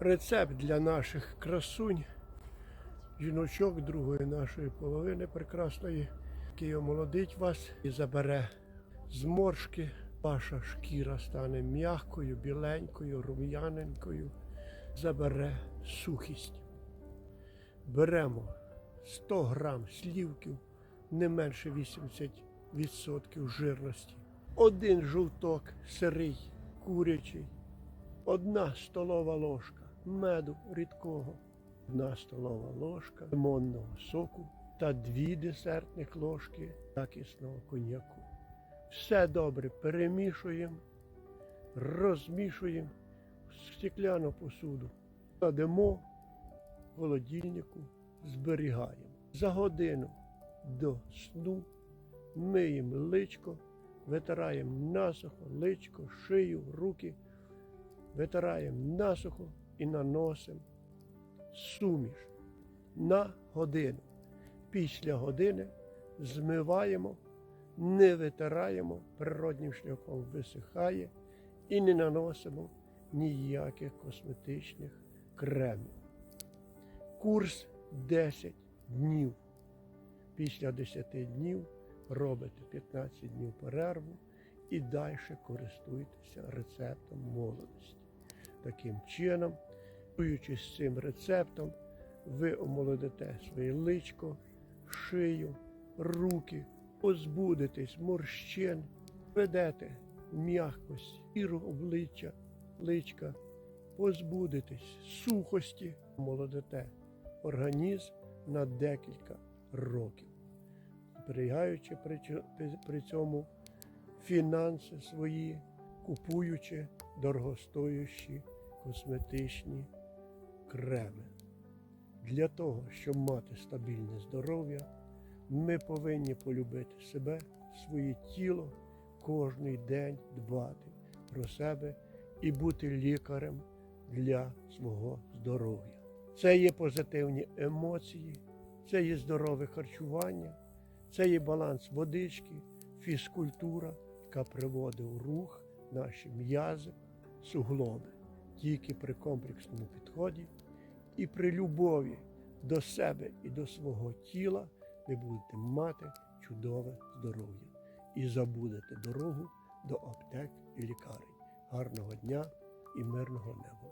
Рецепт для наших красунь, жіночок другої нашої половини прекрасної, який омолодить вас і забере зморшки. Ваша шкіра стане м'якою, біленькою, рум'яненькою, забере сухість. Беремо 100 грам слівків, не менше 80% жирності. Один жовток сирий, курячий, одна столова ложка меду рідкого, одна столова ложка лимонного соку та дві десертних ложки якісного коньяку. Все добре перемішуємо, розмішуємо в стекляну посуду, кладемо в холодильнику, зберігаємо. За годину до сну миємо личко, витираємо насухо личко, шию, руки, витираємо насухо і наносимо суміш на годину. Після години змиваємо, не витираємо, природнім шляхом висихає і не наносимо ніяких косметичних кремів. Курс 10 днів. Після 10 днів робите 15 днів перерву і далі користуйтеся рецептом молодості. Таким чином, Користуючись цим рецептом, ви омолодите своє личко, шию, руки, позбудетесь морщин, ведете м'якость шкіру обличчя, личка, позбудетесь сухості, молодите організм на декілька років, зберігаючи при цьому фінанси свої, купуючи дорогостоящі косметичні креми. Для того, щоб мати стабільне здоров'я, ми повинні полюбити себе, своє тіло, кожний день дбати про себе і бути лікарем для свого здоров'я. Це є позитивні емоції, це є здорове харчування, це є баланс водички, фізкультура, яка приводить у рух наші м'язи, суглоби. Тільки при комплексному підході і при любові до себе і до свого тіла ви будете мати чудове здоров'я і забудете дорогу до аптек і лікарень. Гарного дня і мирного неба!